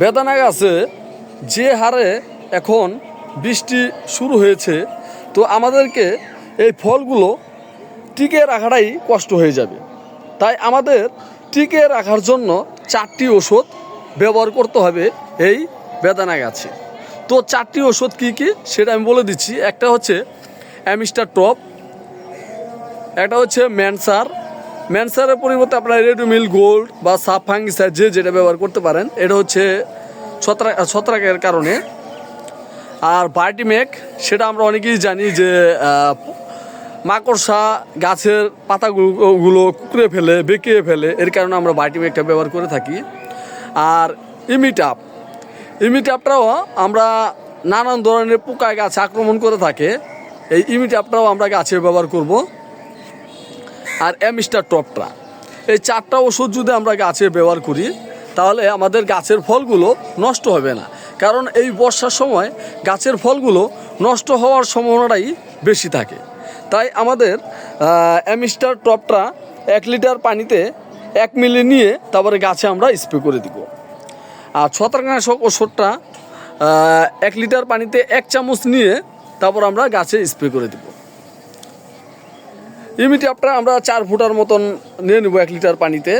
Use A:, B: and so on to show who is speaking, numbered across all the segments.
A: বেদানা গাছে যে হারে এখন বৃষ্টি শুরু হয়েছে, তো আমাদেরকে এই ফলগুলো টিকে রাখাটাই কষ্ট হয়ে যাবে। তাই আমাদের টিকে রাখার জন্য চারটি ওষুধ ব্যবহার করতে হবে এই বেদানা গাছে তো চারটি ওষুধ কি কি সেটা আমি বলে দিচ্ছি। একটা হচ্ছে অ্যামিস্টার টপ, একটা হচ্ছে ম্যানসার ম্যানসারের পরিবর্তে আপনারা রেডুমিল গোল্ড বা সাপ ফাঙ্গিসাইড যে যেটা ব্যবহার করতে পারেন, এটা হচ্ছে ছত্রাক ছত্রাকের কারণে। আর বায়োটিমেক সেটা আমরা অনেকেই জানি যে মাকড়সা গাছের পাতাগুলো গুলো কুকড়ে ফেলে, বেঁকিয়ে ফেলে, এর কারণে আমরা বায়োটিমেকটা ব্যবহার করে থাকি। আর ইমিটাপ, ইমিটাপটাও আমরা নানান ধরনের পোকায় গাছে আক্রমণ করে থাকে। এই ইমিটাপটাও আমরা গাছে ব্যবহার করব। আর অ্যামিস্টার টপটা এই চারটা ওষুধ যদি আমরা গাছে ব্যবহার করি, তাহলে আমাদের গাছের ফলগুলো নষ্ট হবে না। কারণ এই বর্ষার সময় গাছের ফলগুলো নষ্ট হওয়ার সম্ভাবনাটাই বেশি থাকে। তাই আমাদের অ্যামিস্টার টপটা এক লিটার পানিতে এক মিলি নিয়ে তারপরে গাছে আমরা স্প্রে করে দিব। আর ছত্রাকনাশক ওষুধটা এক লিটার পানিতে এক চামচ নিয়ে তারপর আমরা গাছে স্প্রে করে দেব। ইমিটাপটা আমরা চার ফুটার মতন নিয়ে নেব এক লিটার পানিতে।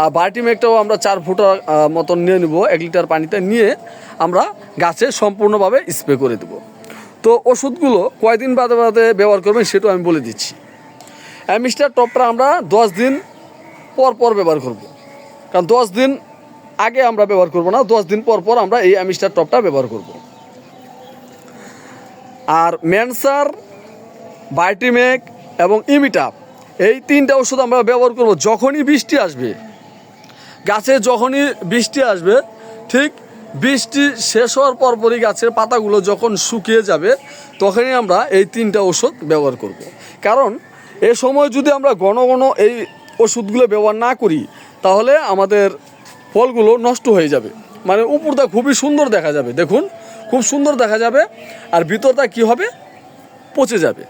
A: আর বায়োটিমেকটাও আমরা চার ফুটার মতন নিয়ে নেব এক লিটার পানিতে নিয়ে আমরা গাছে সম্পূর্ণভাবে স্প্রে করে দেব। তো ওষুধগুলো কয়দিন বাদে বাদে ব্যবহার করবেন সেটাও আমি বলে দিচ্ছি। অ্যামিস্টার টপটা আমরা দশ দিন পর পর ব্যবহার করব। কারণ দশ দিন আগে আমরা ব্যবহার করব না, দশ দিন পর পর আমরা এই অ্যামিস্টার টপটা ব্যবহার করব। আর ম্যানসার, বায়োটিমেক এবং ইমিটাপ এই তিনটা ওষুধ আমরা ব্যবহার করব যখনই বৃষ্টি আসবে। গাছে যখনই বৃষ্টি আসবে, ঠিক বৃষ্টি শেষ হওয়ার পরপরই গাছের পাতাগুলো যখন শুকিয়ে যাবে, তখনই আমরা এই তিনটা ওষুধ ব্যবহার করব। কারণ এ সময় যদি আমরা ঘন ঘন এই ওষুধগুলো ব্যবহার না করি, তাহলে আমাদের ফলগুলো নষ্ট হয়ে যাবে। মানে উপরটা খুবই সুন্দর দেখা যাবে, দেখুন, খুব সুন্দর দেখা যাবে, আর ভিতরটা কি হবে? পচে যাবে।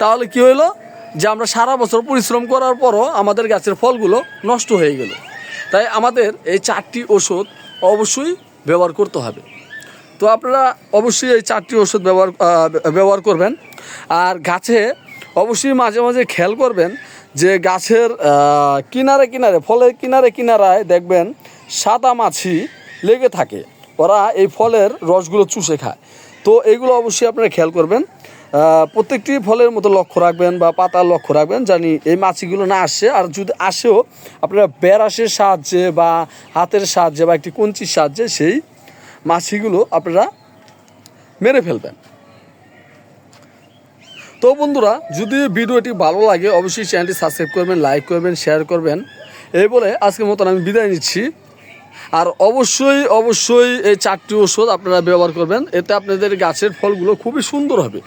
A: তাহলে কি হলো? যে আমরা সারা বছর পরিশ্রম করার পরও আমাদের গাছের ফলগুলো নষ্ট হয়ে গেল। তাই আমাদের এই চারটি ওষুধ অবশ্যই ব্যবহার করতে হবে। তো আপনারা অবশ্যই এই চারটি ওষুধ ব্যবহার ব্যবহার করবেন। আর গাছে অবশ্যই মাঝে মাঝে খেয়াল করবেন যে গাছের কিনারে কিনারে, ফলের কিনারে কিনারায় দেখবেন সাদা মাছি লেগে থাকে। ওরা এই ফলের রসগুলো চুষে খায়। তো এগুলো অবশ্যই আপনারা খেয়াল করবেন। প্রত্যেকটি ফলের মতো লক্ষ্য রাখবেন বা পাতার লক্ষ্য রাখবেন জানি এই মাছিগুলো না আসে। আর যদি আসেও, আপনারা ব্যারাসের সাহায্যে বা হাতের সাহায্যে বা একটি কঞ্চির সাহায্যে সেই মাছিগুলো আপনারা মেরে ফেলবেন। তো বন্ধুরা, যদি ভিডিওটি ভালো লাগে, অবশ্যই চ্যানেলটি সাবস্ক্রাইব করবেন, লাইক করবেন, শেয়ার করবেন। এই বলে আজকের মতন আমি বিদায় নিচ্ছি। আর অবশ্যই অবশ্যই এই চারটি ওষুধ আপনারা ব্যবহার করবেন। এতে আপনাদের গাছের ফলগুলো খুবই সুন্দর হবে।